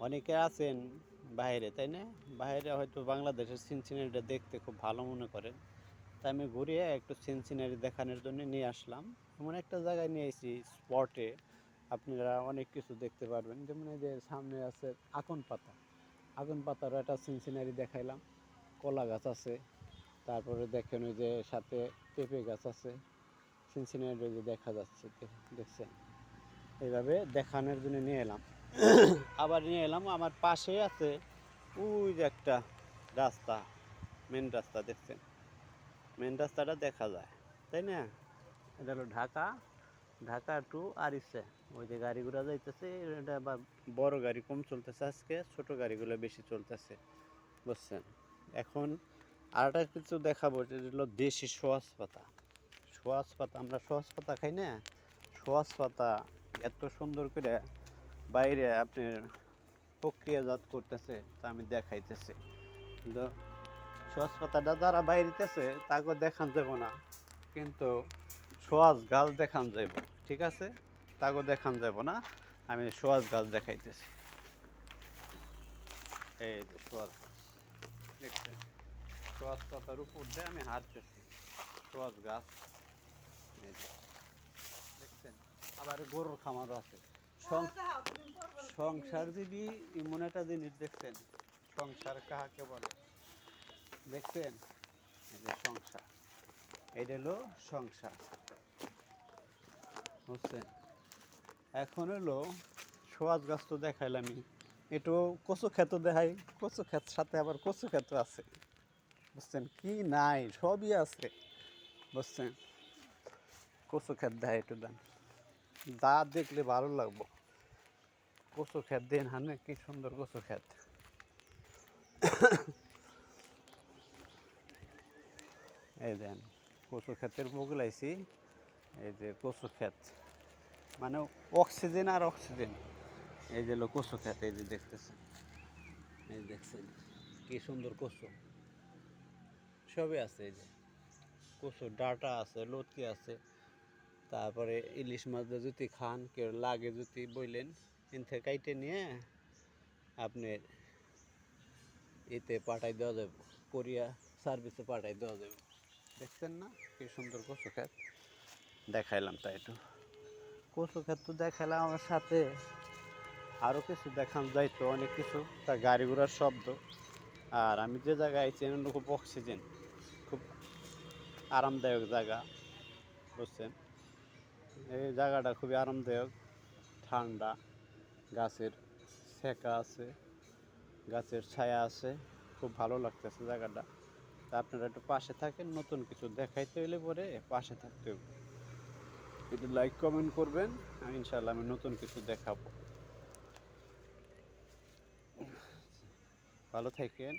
অনেকে আছেন বাইরে, তাই না? বাইরে হয়তো বাংলাদেশের সিনসিনারিটা দেখতে খুব ভালো মনে করেন। তাই আমি ঘুরিয়ে একটু সিনসিনারি দেখানোর জন্য নিয়ে আসলাম। এমন একটা জায়গায় নিয়ে এসেছি স্পটে আপনারা অনেক কিছু দেখতে পারবেন। যেমন এই যে সামনে আছে আকন পাতা। আগুন পাতার একটা সিনসিনারি দেখাইলাম। কলা গাছ আছে। তারপরে দেখেন ওই যে সাথে পেঁপে গাছ আছে। সিনসিনারি যে দেখা যাচ্ছে, দেখছেন? এইভাবে দেখানোর জন্য নিয়ে এলাম। আবার নিয়ে এলাম, আমার পাশে আছে ওই যে একটা রাস্তা মেন রাস্তা দেখছেন? মেন রাস্তাটা দেখা যায়, তাই না? এটা হলো ঢাকা ঢাকা টু আরিসে ওই যে গাড়িগুলো যাইতেছে, এটা বা বড় গাড়ি কম চলতেছে আজকে, ছোট গাড়িগুলো বেশি চলতেছে, বুঝছেন? এখন আরেকটা কিছু দেখাবো যেটা হলো দেশি সোয়াস পাতা। সোয়াস পাতা, আমরা সোয়াস পাতা খাই না? সোয়াস পাতা এত সুন্দর করে বাইরে আপনার প্রক্রিয়াজাত করতেছে তা আমি দেখাইতেছি। কিন্তু সোয়াস পাতাটা যারা বাইরেতেছে তাকে দেখান যাব না। কিন্তু সোয়াজ গাছ দেখান যাইব, ঠিক আছে? তাকে দেখান যাব না। আমি সোয়াজ গাছ দেখাইতেছি। এই যে সোয়াজ দেখছেন? সোয়াজ পাতার উপর দিয়ে আমি হাঁটতেছি। সোয়াজ গাছ। দেখছেন? আবার গরুর খামারও আছে। সংসার যদি এমন একটা জিনিস দেখছেন সংসার কাহাকে বলে? দেখছেন? সংসার। এটা হলো সংসার। বুঝছেন? এখন হলো সোয়াজ গাছ তো দেখাইলামই একটু কচু ক্ষেত দেখাই, কচু ক্ষেত সাথে আবার কচু ক্ষেত আছে। বুঝছেন? কি নাই, সবই আছে। বুঝছেন? কচু ক্ষেত দেখাই একটু দেন। দা দেখলে ভালো লাগবো। কচু ক্ষেত দেন হানে, কি সুন্দর কচু ক্ষেত। এই দেন কচু ক্ষেতের বগলাইছি এই যে কচু ক্ষেত। মানে অক্সিজেন আর অক্সিজেন। এই যে কচু ক্ষেত, এই যে দেখতেছেন। এই দেখছেন, কি সুন্দর কচু। সবই আছে এই যে। কচু ডাটা আছে, লটকি আছে। তারপরে ইলিশ মাছ দিয়ে যদি খান, কেউ লাগে যদি বইলেন এন কাইটে নিয়ে আপনার এতে পাঠাই দেওয়া যাবে, কোরিয়া সার্ভিসে পাঠাই দেওয়া যাবে। দেখছেন না? কি সুন্দর কচু ক্ষেত। দেখাইলাম তাই একটু। কচু ক্ষেত তো দেখাইলাম আমার সাথে। আরও কিছু দেখান যাইতো, অনেক কিছু। তা গাড়ি ঘোড়ার শব্দ। আর আমি যে জায়গায় আইছি খুব অক্সিজেন খুব আরামদায়ক জায়গা, বুঝছেন? এই জায়গাটা খুবই আরামদায়ক। ঠান্ডা, গাছের শেকা আছে, গাছের ছায়া আছে, খুব ভালো লাগতেছে জায়গাটা। তা আপনারা একটু পাশে থাকেন, নতুন কিছু দেখাইতে হইলে পরে পাশে থাকতে হবে। একটু লাইক কমেন্ট করবেন, আমি ইনশাল্লাহ আমি নতুন কিছু দেখাবো। ভালো থাকেন।